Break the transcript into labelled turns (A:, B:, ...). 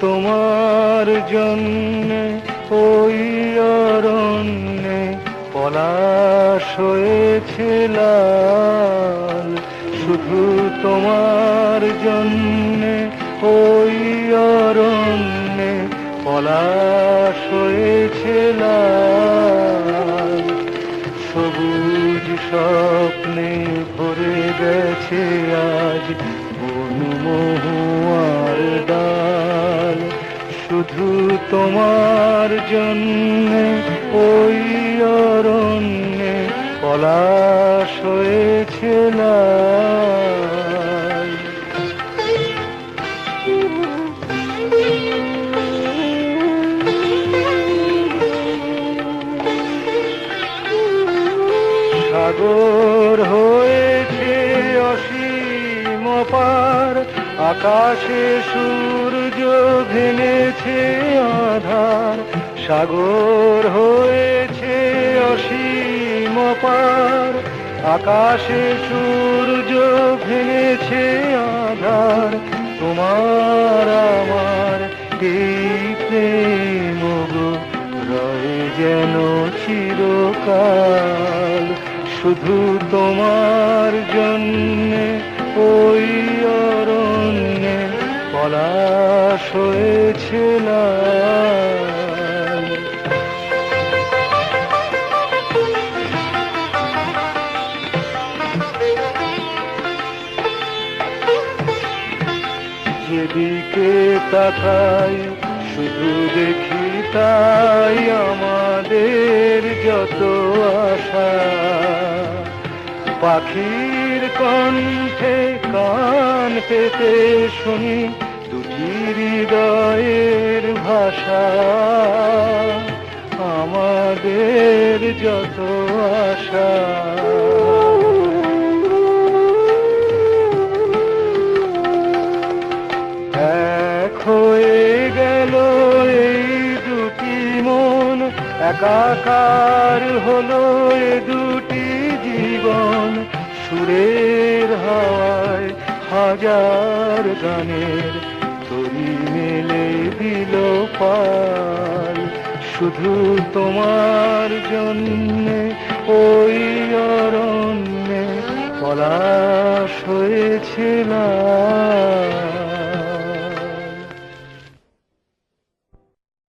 A: তোমার জন্যে, ওই অরণ্যে পলাশ হয়েছে লাল। শুধু তোমার জন্যে, ওই অরণ্যে পলাশ হয়েছে লাল। সবুজ স্বপ্নে ভরে গেছে আজ বনমহুয়ার ডাল। শুধু তোমার জন্যে ওই অরণ্যে পলাশ হয়েছে লাল। সাগর আকাশে সূর্য ভেঙেছে আধার, সাগর হয়েছে অসীম পার আকাশে সূর্য ভেঙেছে আধার, তোমার আমার প্রেম রয়ে যেন চিরকাল। শুধু তোমার জন্যে হয়েছে যেদিকে তাকাই শুধু দেখি তাই আমাদের যত আশা। পাখির কণ্ঠে কান পেতে শুনি দুটি হৃদয়ের ভাষা, আমাদের যত আশা। এক হয়ে গেল এই দুটি মন, একাকার হলো এ দুটি জীবন। সুরের হাওয়ায় হাজার গানের মেলে দিল পাল। শুধু তোমার জন্যে ওই অরণ্যে পলাশ হয়েছিলাম।